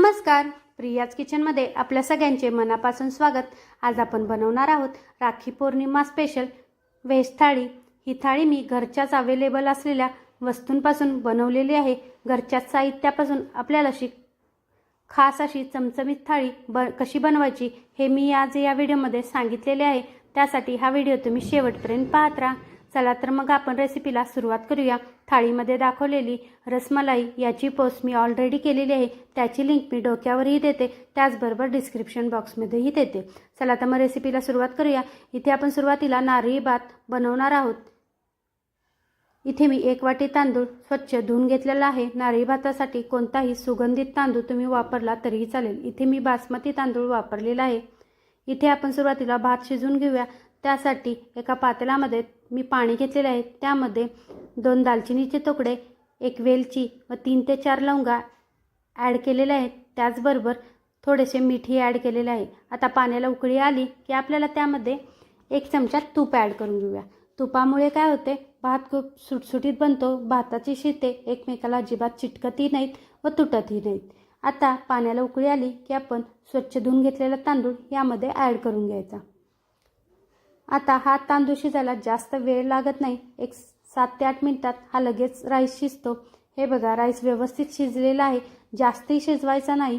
नमस्कार. प्रियाज किचनमध्ये आपल्या सगळ्यांचे मनापासून स्वागत. आज आपण बनवणार आहोत राखी पौर्णिमा स्पेशल व्हेज थाळी. ही थाळी मी घरच्याच अवेलेबल असलेल्या वस्तूंपासून बनवलेली आहे. घरच्याच साहित्यापासून आपल्याला अशी खास अशी चमचमीत थाळी ब कशी बनवायची हे मी आज या व्हिडिओमध्ये सांगितलेले आहे. त्यासाठी हा व्हिडिओ तुम्ही शेवटपर्यंत पाहत राहा. चला तर मग आपण रेसिपीला सुरुवात करूया. थाळीमध्ये दाखवलेली रसमलाई याची पोस्ट मी ऑलरेडी केलेली आहे. त्याची लिंक मी डोक्यावरही देते. त्याचबरोबर डिस्क्रिप्शन बॉक्समध्येही देते. चला तर मग रेसिपीला सुरुवात करूया. इथे आपण सुरुवातीला नारळी भात बनवणार आहोत. इथे मी एक वाटी तांदूळ स्वच्छ धुवून घेतलेला आहे. नारळी भातासाठी कोणताही सुगंधित तांदूळ तुम्ही वापरला तरीही चालेल. इथे मी बासमती तांदूळ वापरलेला आहे. इथे आपण सुरुवातीला भात शिजवून घेऊया. त्यासाठी एका पातेल्यामध्ये मी पाणी घेतलेले आहे. त्यामध्ये दोन दालचिनीचे तुकडे एक वेलची व तीन ते चार लवंगा ॲड केलेले आहेत. त्याचबरोबर थोडेसे मीठही ॲड केलेले आहे. आता पाण्याला उकळी आली की आपल्याला त्यामध्ये एक चमचा तूप ॲड करून घेऊया. तुपामुळे काय होते? भात खूप सुटसुटीत बनतो. भाताची शिते एकमेकाला अजिबात चिटकतही नाहीत व तुटतही नाहीत. आता पाण्याला उकळी आली की आपण स्वच्छ धुवून घेतलेला तांदूळ यामध्ये ॲड करून घ्यायचा. आता हा तांदूळ शिजायला जास्त वेळ लागत नाही. एक सात ते आठ मिनिटात हा लगेच राईस शिजतो. हे बघा राईस व्यवस्थित शिजलेला आहे. जास्तही शिजवायचा नाही.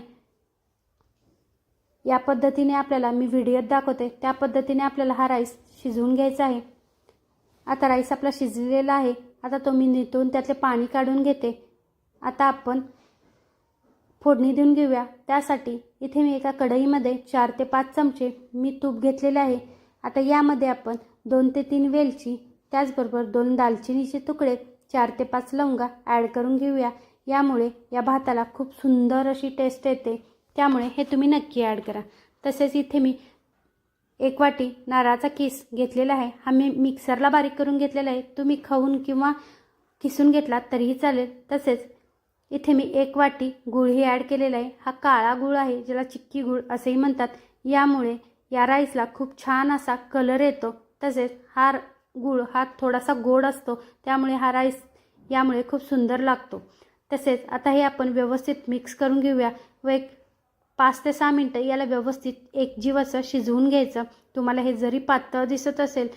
या पद्धतीने आपल्याला मी व्हिडिओत दाखवते. त्या पद्धतीने आपल्याला हा राईस शिजवून घ्यायचा आहे. आता राईस आपला शिजलेला आहे. आता तो मी नितून त्यातले पाणी काढून घेते. आता आपण फोडणी देऊन घेऊया. त्यासाठी इथे मी एका कढईमध्ये चार ते पाच चमचे मी तूप घेतलेले आहे. आता यामध्ये आपण दोन ते तीन वेलची त्याचबरोबर दोन दालचिनीचे तुकडे चार ते पाच लवंगा ॲड करून घेऊया. यामुळे या भाताला खूप सुंदर अशी टेस्ट येते. त्यामुळे हे तुम्ही नक्की ॲड करा. तसेच इथे मी एक वाटी नारळाचा किस घेतलेला आहे. हा मी मिक्सरला बारीक करून घेतलेला आहे. तुम्ही खाऊन किंवा किसून घेतलात तरीही चालेल. तसेच इथे मी एक वाटी गुळही ॲड केलेला आहे. हा काळा गुळ आहे ज्याला चिक्की गुळ असेही म्हणतात. यामुळे या राईसला खूप छान असा कलर येतो. तसेच हा गुळ हा थोडासा गोड असतो. त्यामुळे हा राईस यामुळे खूप सुंदर लागतो. तसेच आता हे आपण व्यवस्थित मिक्स करून घेऊया व एक पाच ते सहा मिनटं याला व्यवस्थित एक असं शिजवून घ्यायचं. तुम्हाला हे जरी पातळ दिसत असेल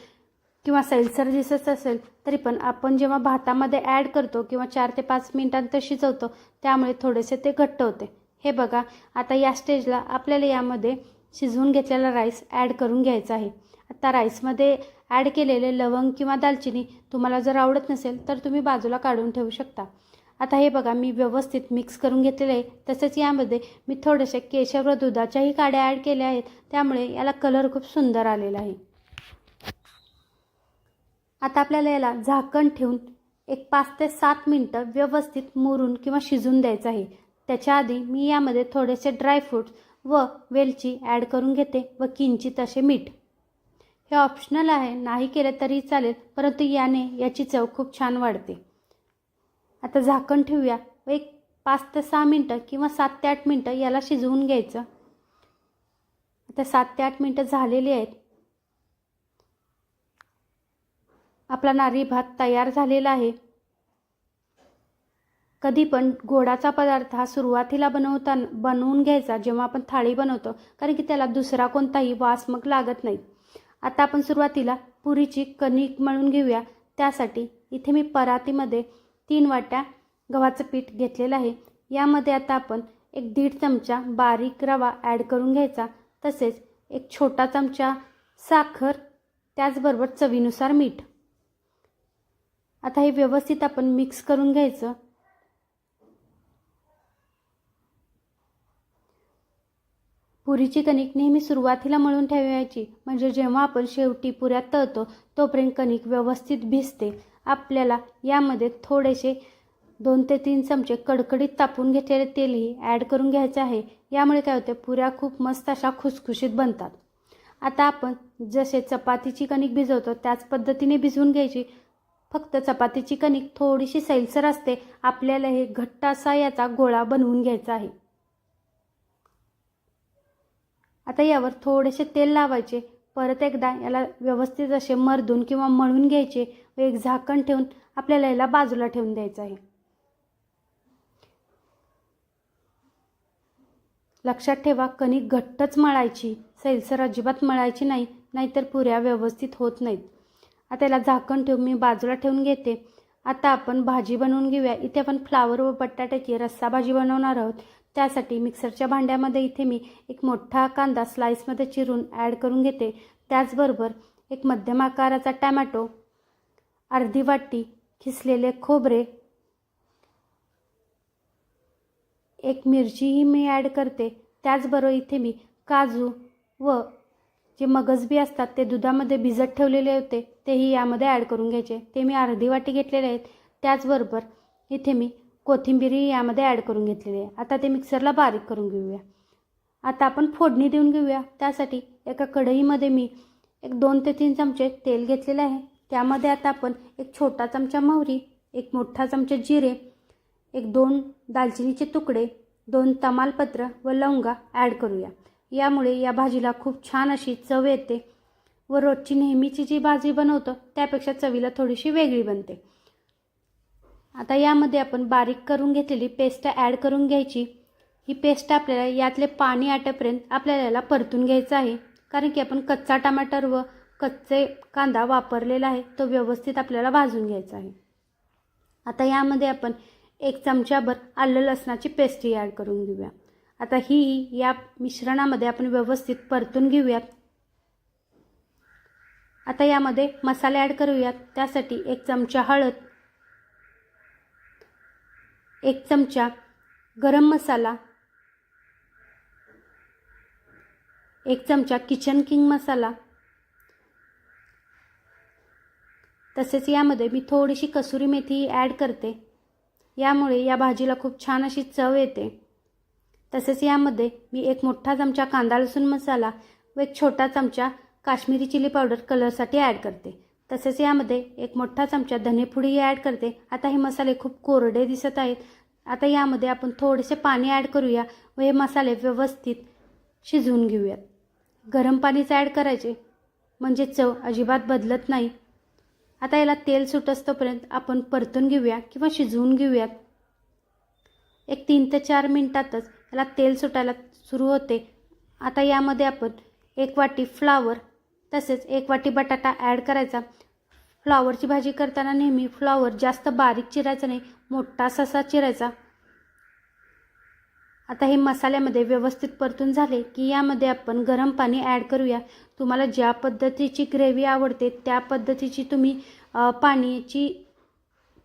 किंवा सैलसर दिसत असेल तरी पण आपण जेव्हा भातामध्ये ॲड करतो किंवा चार ते पाच मिनटांत शिजवतो त्यामुळे थोडेसे ते घट्ट होते. हे बघा आता या स्टेजला आपल्याला यामध्ये शिजवून घेतलेला राईस ॲड करून घ्यायचा आहे. आता राईसमध्ये ॲड केलेले लवंग किंवा दालचिनी तुम्हाला जर आवडत नसेल तर तुम्ही बाजूला काढून ठेवू शकता. आता हे बघा मी व्यवस्थित मिक्स करून घेतलेले आहे. तसेच यामध्ये मी थोडेसे केशर व दुधाच्याही काड्या ॲड केल्या आहेत. त्यामुळे याला कलर खूप सुंदर आलेला आहे. आता आपल्याला याला झाकण ठेवून एक पाच ते सात मिनटं व्यवस्थित मुरून किंवा शिजून द्यायचं आहे. त्याच्या आधी मी यामध्ये थोडेसे ड्रायफ्रूट्स व वेलची ॲड करून घेते व किंचित असे मीठ. हे ऑप्शनल आहे नाही केले तरी चालेल परंतु याने याची चव खूप छान वाढते. आता झाकण ठेवूया व एक पाच ते सहा मिनटं किंवा सात ते आठ मिनटं याला शिजवून घ्यायचं. आता सात ते आठ मिनटं झालेली आहेत. आपला नारळी भात तयार झालेला आहे. कधी पण गोडाचा पदार्थ हा सुरुवातीला बनवता बनवून घ्यायचा जेव्हा आपण थाळी बनवतो कारण की त्याला दुसरा कोणताही वास मग लागत नाही. आता आपण सुरुवातीला पुरीची कणिक मळून घेऊया. त्यासाठी इथे मी परातीमध्ये तीन वाट्या गव्हाचं पीठ घेतलेलं आहे. यामध्ये आता आपण एक दीड चमचा बारीक रवा ॲड करून घ्यायचा. तसेच एक छोटा चमचा साखर त्याचबरोबर चवीनुसार मीठ. आता हे व्यवस्थित आपण मिक्स करून घ्यायचं. पुरीची कणिक नेहमी सुरुवातीला मळून ठेवायची. म्हणजे जेव्हा आपण शेवटी पुऱ्यात तळतो तोपर्यंत कणिक व्यवस्थित भिजते. आपल्याला यामध्ये थोडेसे दोन ते तीन चमचे कडकडीत तापून घेतलेले तेलही ॲड करून घ्यायचे आहे. यामुळे काय होते पुऱ्या खूप मस्त अशा खुसखुशीत बनतात. आता आपण जसे चपातीची कणिक भिजवतो त्याच पद्धतीने भिजवून घ्यायची. फक्त चपातीची कणिक थोडीशी सैलसर असते आपल्याला हे घट्ट असा याचा गोळा बनवून घ्यायचा आहे. आता यावर थोडेसे तेल लावायचे. परत एकदा याला व्यवस्थित असे मर्दून किंवा मळून घ्यायचे व एक झाकण ठेवून आपल्याला याला बाजूला ठेवून द्यायचं आहे. लक्षात ठेवा कणिक घट्टच मळायची. सैलसर अजिबात मळायची नाही नाहीतर पुऱ्या व्यवस्थित होत नाहीत. आता याला झाकण ठेवून मी बाजूला ठेवून घेते. आता आपण भाजी बनवून घेऊया. इथे आपण फ्लावर व बटाट्याची रस्सा भाजी बनवणार आहोत. त्यासाठी मिक्सरच्या भांड्यामध्ये इथे मी एक मोठा कांदा स्लाईसमध्ये चिरून ॲड करून घेते. त्याचबरोबर एक मध्यम आकाराचा टॅमॅटो अर्धी वाटी खिसलेले खोबरे एक मिरचीही मी ॲड करते. त्याचबरोबर इथे मी काजू व जे मगजबी असतात ते दुधामध्ये भिजत ठेवलेले होते तेही यामध्ये ॲड करून घ्यायचे. ते मी अर्धी वाटी घेतलेले आहेत. त्याचबरोबर इथे मी कोथिंबीरी यामध्ये ॲड करून घेतलेली आहे. आता ते मिक्सरला बारीक करून घेऊया. आता आपण फोडणी देऊन घेऊया. त्यासाठी एका कढईमध्ये मी एक दोन ते तीन चमचे तेल घेतलेले आहे. त्यामध्ये आता आपण एक छोटा चमचा मोहरी एक मोठा चमचा जिरे एक दोन दालचिनीचे तुकडे दोन तमालपत्र व लवंगा ॲड करूया. यामुळे या भाजीला खूप छान अशी चव येते व रोजची नेहमीची जी भाजी बनवतो त्यापेक्षा चवीला थोडीशी वेगळी बनते. आता यामध्ये आपण बारीक करून घेतलेली पेस्ट ॲड करून घ्यायची. ही पेस्ट आपल्याला यातले पाणी आटेपर्यंत आपल्याला याला परतून घ्यायचं आहे. कारण की आपण कच्चा टमाटर व कच्चे कांदा वापरलेला आहे तो व्यवस्थित आपल्याला भाजून घ्यायचा आहे. आता यामध्ये आपण एक चमच्याभर आलं लसणाची पेस्टही ॲड करून घेऊया. आता ही या मिश्रणामध्ये आपण व्यवस्थित परतून घेऊयात. आता यामध्ये मसाले ॲड करूयात. त्यासाठी एक चमचा हळद एक चमचा गरम मसाला एक चमचा किचन किंग मसाला. तसेच यामध्ये मी थोडीशी कसुरी मेथी ॲड करते. यामुळे या भाजीला खूप छान अशी चव येते. तसेच यामध्ये मी एक मोठा चमचा कांदा लसूण मसाला व एक छोटा चमचा काश्मीरी चिली पावडर कलरसाठी ॲड करते. तसेच यामध्ये एक मोठा चमचा धनेपुडी ॲड करते. आता हे मसाले खूप कोरडे दिसत आहेत. आता यामध्ये आपण थोडेसे पाणी ॲड करूया व हे मसाले व्यवस्थित शिजवून घेऊयात. गरम पाणीच ॲड करायचे. म्हणजे चव अजिबात बदलत नाही. आता याला तेल सुटस्तोपर्यंत आपण परतून घेऊया किंवा शिजवून घेऊयात. एक तीन ते चार मिनटातच याला तेल सुटायला सुरू होते. आता यामध्ये आपण एक वाटी फ्लावर तसेच एक वाटी बटाटा ॲड करायचा. फ्लॉवरची भाजी करताना नेहमी फ्लॉवर जास्त बारीक चिरायचा नाही मोठा ससा चिरायचा. आता हे मसाल्यामध्ये व्यवस्थित परतून झाले की यामध्ये आपण गरम पाणी ॲड करूया. तुम्हाला ज्या पद्धतीची ग्रेव्ही आवडते त्या पद्धतीची तुम्ही पाण्याची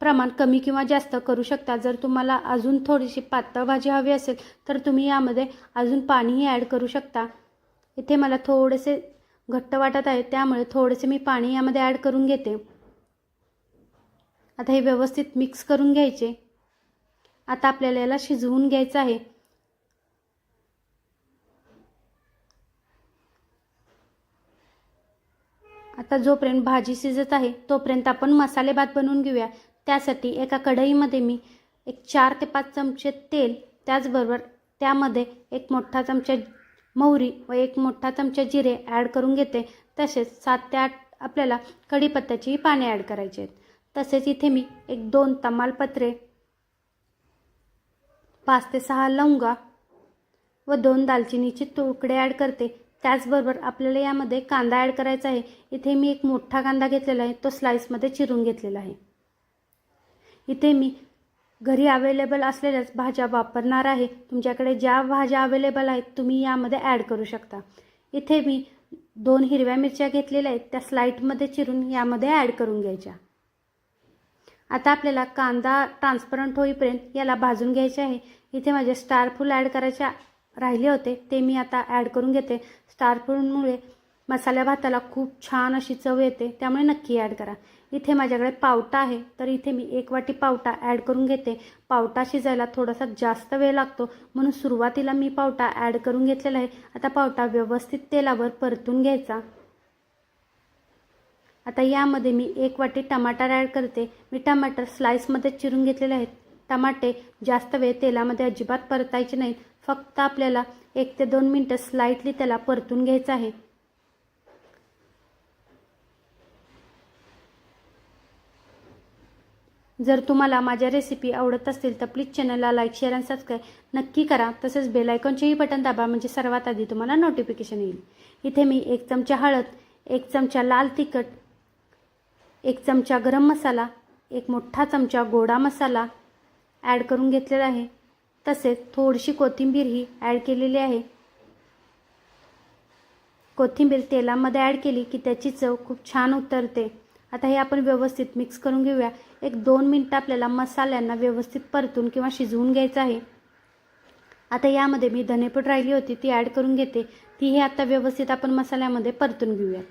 प्रमाण कमी किंवा जास्त करू शकता. जर तुम्हाला अजून थोडीशी पातळ भाजी हवी असेल तर तुम्ही यामध्ये अजून पाणीही ॲड करू शकता. इथे मला थोडेसे घट्ट वाटत आहे त्यामुळे थोडेसे मी पाणी यामध्ये ॲड करून घेते. आता हे व्यवस्थित मिक्स करून घ्यायचे. आता आपल्याला याला शिजवून घ्यायचं आहे. आता जोपर्यंत भाजी शिजत आहे तोपर्यंत आपण मसाले भात बनवून घेऊया. त्यासाठी एका कढईमध्ये मी एक चार ते पाच चमचे तेल त्याचबरोबर त्यामध्ये एक मोठा चमचा मोहरी व एक मोठा चमचा जिरे ॲड करून घेते. तसेच सात ते आठ आपल्याला कढीपत्त्याचीही पाने ॲड करायची आहेत. तसेच इथे मी एक दोन तमालपत्रे पाच ते सहा लवंगा व दोन दालचिनीचे तुकडे ॲड करते. त्याचबरोबर आपल्याला यामध्ये कांदा ॲड करायचा आहे. इथे मी एक मोठा कांदा घेतलेला आहे. तो स्लाईसमध्ये चिरून घेतलेला आहे. इथे मी घरी अवेलेबल असलेल्याच भाज्या वापरणार आहे. तुमच्याकडे ज्या भाज्या अवेलेबल आहेत तुम्ही यामध्ये ॲड करू शकता. इथे मी दोन हिरव्या मिरच्या घेतलेल्या आहेत. त्या स्लाईटमध्ये चिरून यामध्ये ॲड करून घ्यायच्या. आता आपल्याला कांदा ट्रान्सपरंट होईपर्यंत याला भाजून घ्यायचे आहे. इथे माझे स्टार फूल ॲड करायच्या राहिले होते. ते मी आता ॲड करून घेते. स्टार फूलमुळे मसाल्या भाताला खूप छान अशी चव येते त्यामुळे नक्की ॲड करा. इथे माझ्याकडे पावटा आहे तर इथे मी एक वाटी पावटा ॲड करून घेते. पावटा शिजायला थोडासा जास्त वेळ लागतो म्हणून सुरुवातीला मी पावटा ॲड करून घेतलेला आहे. आता पावटा व्यवस्थित तेलावर परतून घ्यायचा. आता यामध्ये मी एक वाटी टमाटर ॲड करते. मी टमाटर स्लाईसमध्ये चिरून घेतलेले आहेत. टमाटे जास्त वेळ तेलामध्ये अजिबात परतायचे नाहीत. फक्त आपल्याला एक ते दोन मिनटं स्लाईटली त्याला परतून घ्यायचं आहे. जर तुम्हाला माझ्या रेसिपी आवडत असतील तर प्लीज चॅनलला लाईक शेअर आणि सबस्क्राईब नक्की करा. तसेच बेलायकॉनचेही बटन दाबा म्हणजे सर्वात आधी तुम्हाला नोटिफिकेशन येईल. इथे मी एक चमचा हळद एक चमचा लाल तिखट एक चमचा गरम मसाला एक मोठा चमचा गोडा मसाला ॲड करून घेतलेला आहे. तसेच थोडीशी कोथिंबीरही ॲड केलेली आहे. कोथिंबीर तेलामध्ये ॲड केली की त्याची चव खूप छान उतरते. आता हे आपण व्यवस्थित मिक्स करून घेऊया. एक दोन मिनटं आपल्याला मसाल्यांना व्यवस्थित परतून किंवा शिजवून घ्यायचं आहे. आता यामध्ये मी धनेपूड राहिली होती ती ॲड करून घेते. ती हे आता व्यवस्थित आपण मसाल्यामध्ये परतून घेऊया.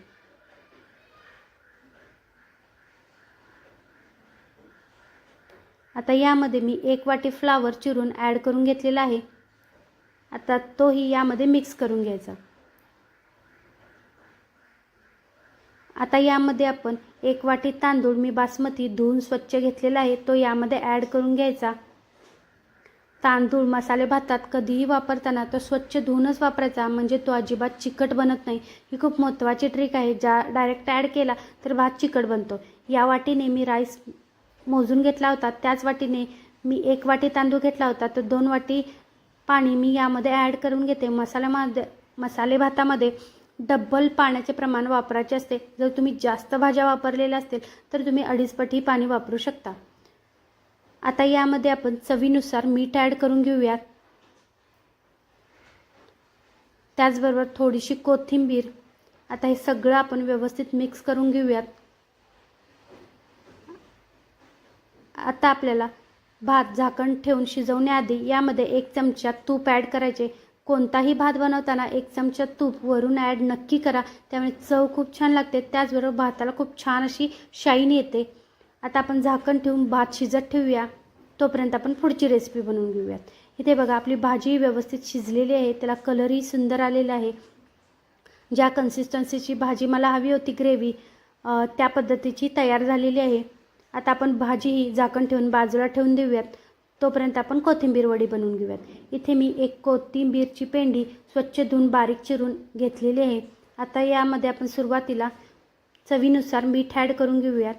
आता यामध्ये मी एक वाटी फ्लावर चिरून ॲड करून घेतलेला आहे. आता तोही यामध्ये मिक्स करून घ्यायचा. आता यामध्ये आपण एक वाटी तांदूळ मी बासमती धुवून स्वच्छ घेतलेला आहे. तो यामध्ये ॲड करून घ्यायचा. तांदूळ मसाले भातात कधीही वापरताना तो स्वच्छ धुवूनच वापरायचा. म्हणजे तो अजिबात चिकट बनत नाही. ही खूप महत्त्वाची ट्रिक आहे. ज्या डायरेक्ट ॲड केला तर भात चिकट बनतो. या वाटीने मी राईस मोजून घेतला होता. त्याच वाटीने मी एक वाटी तांदूळ घेतला होता. तर दोन वाटी पाणी मी यामध्ये ॲड करून घेते. मसाल्यामध्ये मसाले भातामध्ये डब्बल पाण्याचे प्रमाण वापरायचे असते. जर तुम्ही जास्त भाज्या वापरलेल्या असतील तर तुम्ही अडीचपटी पाणी वापरू शकता. आता यामध्ये आपण चवीनुसार मीठ ॲड करून घेऊयात. त्याचबरोबर थोडीशी कोथिंबीर. आता हे सगळं आपण व्यवस्थित मिक्स करून घेऊयात. आता आपल्याला भात झाकण ठेवून शिजवण्याआधी यामध्ये एक चमचा तूप ॲड करायचे. कोणताही भात बनवताना एक चमचा तूप वरून ॲड नक्की करा. त्यामुळे चव खूप छान लागते. त्याचबरोबर भाताला खूप छान अशी शाईन येते. आता आपण झाकण ठेवून भात शिजत ठेवूया. तोपर्यंत आपण पुढची रेसिपी बनवून घेऊयात. इथे बघा आपली भाजी व्यवस्थित शिजलेली आहे. त्याला कलरही सुंदर आलेला आहे. ज्या कन्सिस्टन्सीची भाजी मला हवी होती ग्रेव्ही त्या पद्धतीची तयार झालेली आहे. आता आपण भाजी ही झाकण ठेवून बाजूला ठेवून देऊयात. तोपर्यंत आपण कोथिंबीर वडी बनवून घेऊयात. इथे मी एक कोथिंबीरची पेंडी स्वच्छ धुवून बारीक चिरून घेतलेली आहे. आता यामध्ये आपण सुरुवातीला चवीनुसार मीठ ॲड करून घेऊयात.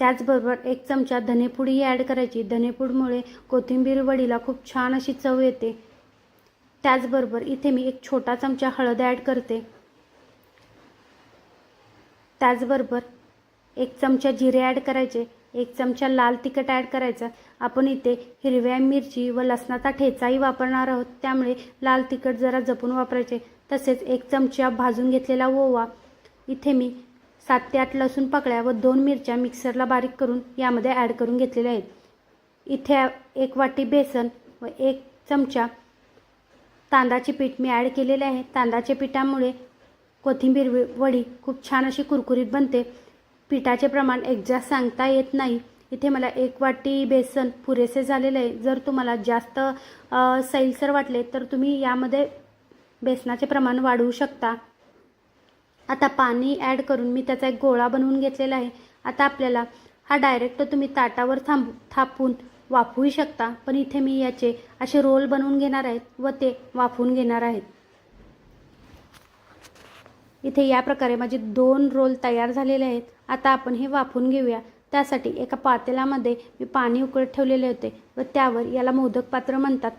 त्याचबरोबर एक चमचा धनेपूडही ॲड करायची. धनेपूडमुळे कोथिंबीर वडीला खूप छान अशी चव येते. त्याचबरोबर इथे मी एक छोटा चमचा हळद ॲड करते. त्याचबरोबर एक चमचा जिरे ॲड करायचे. एक चमचा लाल तिखट ॲड करायचं. आपण इथे हिरव्या मिरची व लसणाचा ठेचाही वापरणार आहोत. त्यामुळे लाल तिखट जरा जपून वापरायचे. तसेच एक चमचा भाजून घेतलेला ओवा. इथे मी सात ते आठ लसूण पकड्या व दोन मिरच्या मिक्सरला बारीक करून यामध्ये ॲड करून घेतलेल्या आहेत. इथे एक वाटी बेसन व एक चमचा तांदळाचे पीठ मी ॲड केलेले आहे. तांदळाच्या पिठामुळे कोथिंबीर वडी खूप छान अशी कुरकुरीत बनते. पिठाचे प्रमाण एक्झॅक्ट सांगता येत नाही. इथे मला एक वाटी बेसन पुरेसे झालेले आहे. जर तुम्हाला जास्त सैलसर वाटले तर तुम्ही यामध्ये बेसनाचे प्रमाण वाढवू शकता. आता पाणी ॲड करून मी त्याचा एक गोळा बनवून घेतलेला आहे. आता आपल्याला हा डायरेक्ट तुम्ही ताटावर थांब थापून वाफवू शकता. पण इथे मी याचे असे रोल बनवून घेणार आहेत व ते वाफवून घेणार आहेत. इथे या प्रकारे माझे दोन रोल तयार झालेले आहेत. आता आपण हे वाफून घेऊया. त्यासाठी एका पातेल्यामध्ये मी पाणी उकळत ठेवलेले होते व त्यावर याला मोदक पात्र म्हणतात.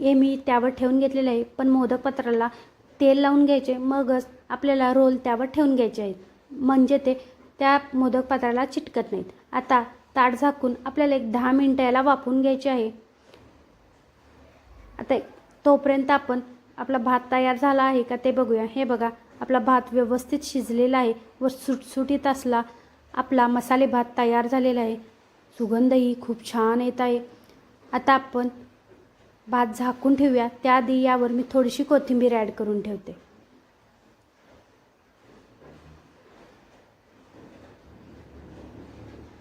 हे मी त्यावर ठेवून घेतलेले आहे. पण मोदक पात्राला तेल लावून घ्यायचे. मगच आपल्याला रोल त्यावर ठेवून घ्यायचे आहेत. म्हणजे ते त्या मोदक पात्राला चिटकत नाहीत. आता ताट झाकून आपल्याला एक दहा मिनटं याला वाफवून घ्यायचे आहे. आता तोपर्यंत आपण आपला भात तयार झाला आहे का ते बघूया. हे बघा. आपला भात व्यवस्थित शिजलेला आहे व सुटसुटीत असला आपला मसाले भात तयार झालेला आहे. सुगंधही खूप छान येत आहे. आता आपण भात झाकून ठेवूया. त्याआधी यावर मी थोडीशी कोथिंबीर ॲड करून ठेवते.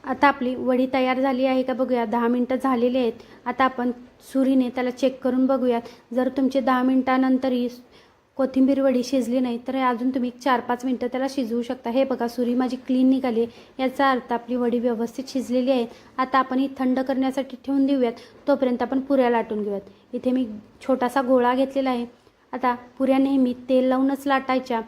आता आपली वडी तयार झाली आहे का बघूया. दहा मिनटं झालेली आहेत. आता आपण सुरीने त्याला चेक करून बघूयात. जर तुमचे दहा मिनटानंतरही कोथिंबीर वडी शिजली नाही तर अजून तुम्ही चार पाच मिनटं त्याला शिजवू शकता. हे बघा सुरी माझी क्लीन निघाली याचा अर्थ आपली वडी व्यवस्थित शिजलेली आहे. आता आपण ही थंड करण्यासाठी ठेवून देऊयात. तोपर्यंत आपण पुऱ्या लाटून घेऊयात. इथे मी छोटासा गोळा घेतलेला आहे. आता पुऱ्या नेहमी तेल लावूनच लाटायच्या.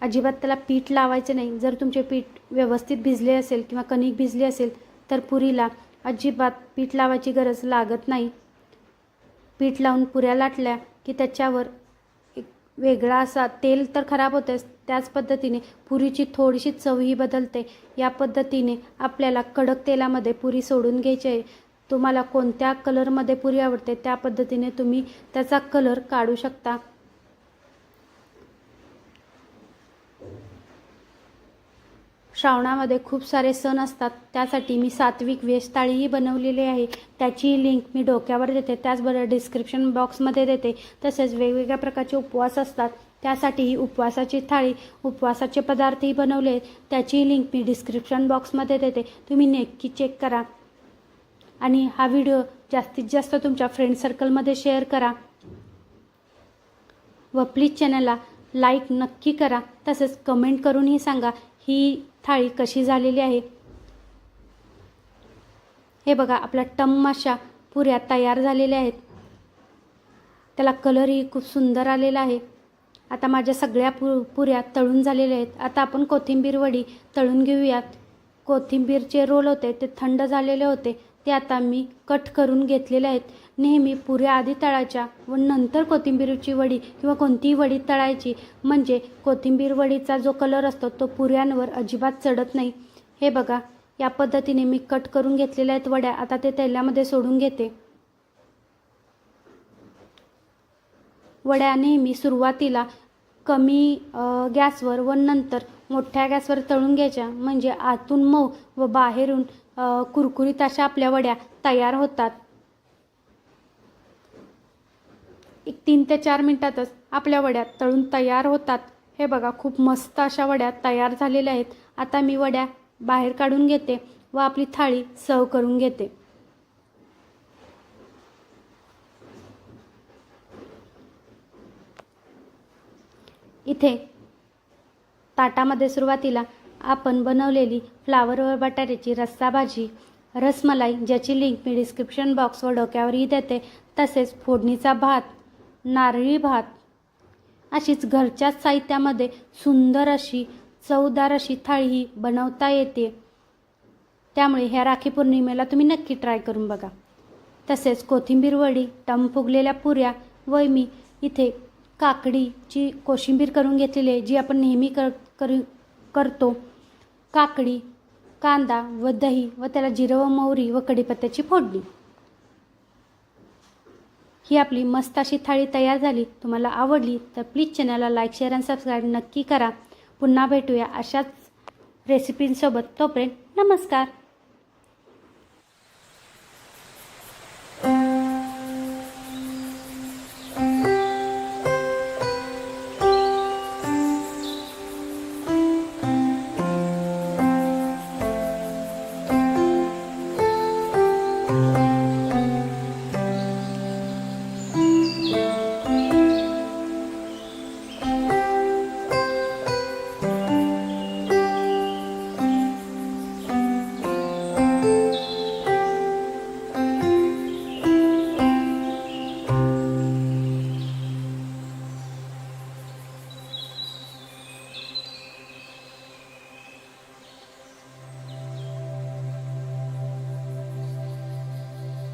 अजिबात त्याला पीठ लावायचं नाही. जर तुमचे पीठ व्यवस्थित भिजले असेल किंवा कणिक भिजली असेल तर पुरीला अजिबात पीठ लावायची गरज लागत नाही. पीठ लावून पुऱ्या लाटल्या की त्याच्यावर एक वेगळा असा तेल तर खराब होतेच त्याच पद्धतीने पुरीची थोडीशी चवही बदलते. या पद्धतीने आपल्याला कडक तेलामध्ये पुरी सोडून घ्यायची आहे. तुम्हाला कोणत्या कलरमध्ये पुरी आवडते त्या पद्धतीने तुम्ही त्याचा कलर काढू शकता. श्रावणामध्ये खूप सारे सण असतात. त्यासाठी मी सात्विक वेश थाळीही बनवलेली आहे. त्याची लिंक मी डोक्यावर देते. त्याचबरोबर डिस्क्रिप्शन बॉक्समध्ये देते. तसेच वेगवेगळ्या प्रकारचे उपवास असतात. त्यासाठीही उपवासाची थाळी उपवासाचे पदार्थही बनवले. आहेत त्याची लिंक मी डिस्क्रिप्शन बॉक्समध्ये देते. तुम्ही नक्की चेक करा. आणि हा व्हिडिओ जास्तीत जास्त तुमच्या फ्रेंड सर्कलमध्ये शेअर करा. व प्लीज चॅनलला लाईक नक्की करा. तसेच कमेंट करूनही सांगा. ही थाळी कशी झालेली आहे? हे बघा आपल्या टम अशा पुऱ्या तयार झालेल्या आहेत. त्याला कलरही खूप सुंदर आलेला आहे. आता माझ्या सगळ्या पु पुऱ्या तळून झालेल्या आहेत. आता आपण कोथिंबीर वडी तळून घेऊयात. कोथिंबीरचे रोल होते ते थंड झालेले होते. ते आता मी कट करून घेतलेले आहेत. नेहमी पुऱ्या आधी तळायच्या व नंतर कोथिंबीरची वडी किंवा कोणतीही वडी तळायची. म्हणजे कोथिंबीर वडीचा जो कलर असतो तो पुऱ्यांवर अजिबात चढत नाही. हे बघा या पद्धतीने मी कट करून घेतलेल्या आहेत वड्या. आता ते तेलामध्ये सोडून घेते. वड्या नेहमी सुरुवातीला कमी गॅसवर व नंतर मोठ्या गॅसवर तळून घ्यायच्या. म्हणजे आतून मऊ व बाहेरून कुरकुरीत अशा आपल्या वड्या तयार होतात. एक तीन ते चार मिनटातच आपल्या वड्या तळून तयार होतात. हे बघा खूप मस्त अशा वड्या तयार झालेल्या आहेत. आता मी वड्या बाहेर काढून घेते व आपली थाळी सर्व करून घेते. इथे ताटामध्ये सुरुवातीला आपण बनवलेली फ्लावर व बटाट्याची रस्सा भाजी रसमलाई ज्याची लिंक मी डिस्क्रिप्शन बॉक्स व डोक्यावरही देते तसेच फोडणीचा भात नारळी भात. अशीच घरच्याच साहित्यामध्ये सुंदर अशी चवदार अशी थाळी ही बनवता येते. त्यामुळे ह्या राखी पौर्णिमेला तुम्ही नक्की ट्राय करून बघा. तसेच कोथिंबीर वडी टम फुगलेल्या पुऱ्या व मी इथे काकडीची कोशिंबीर करून घेतलेली आहे जी आपण नेहमी कर करू करतो. काकडी कांदा व दही व त्याला जिरं व मोहरी व कढीपत्त्याची फोडणी. ही आपली मस्त अशी थाळी तयार झाली. तुम्हाला आवडली तर प्लीज चॅनलला लाईक शेअर आणि सबस्क्राईब नक्की करा. पुन्हा भेटूया अशाच रेसिपींसोबत तोपर्यंत नमस्कार.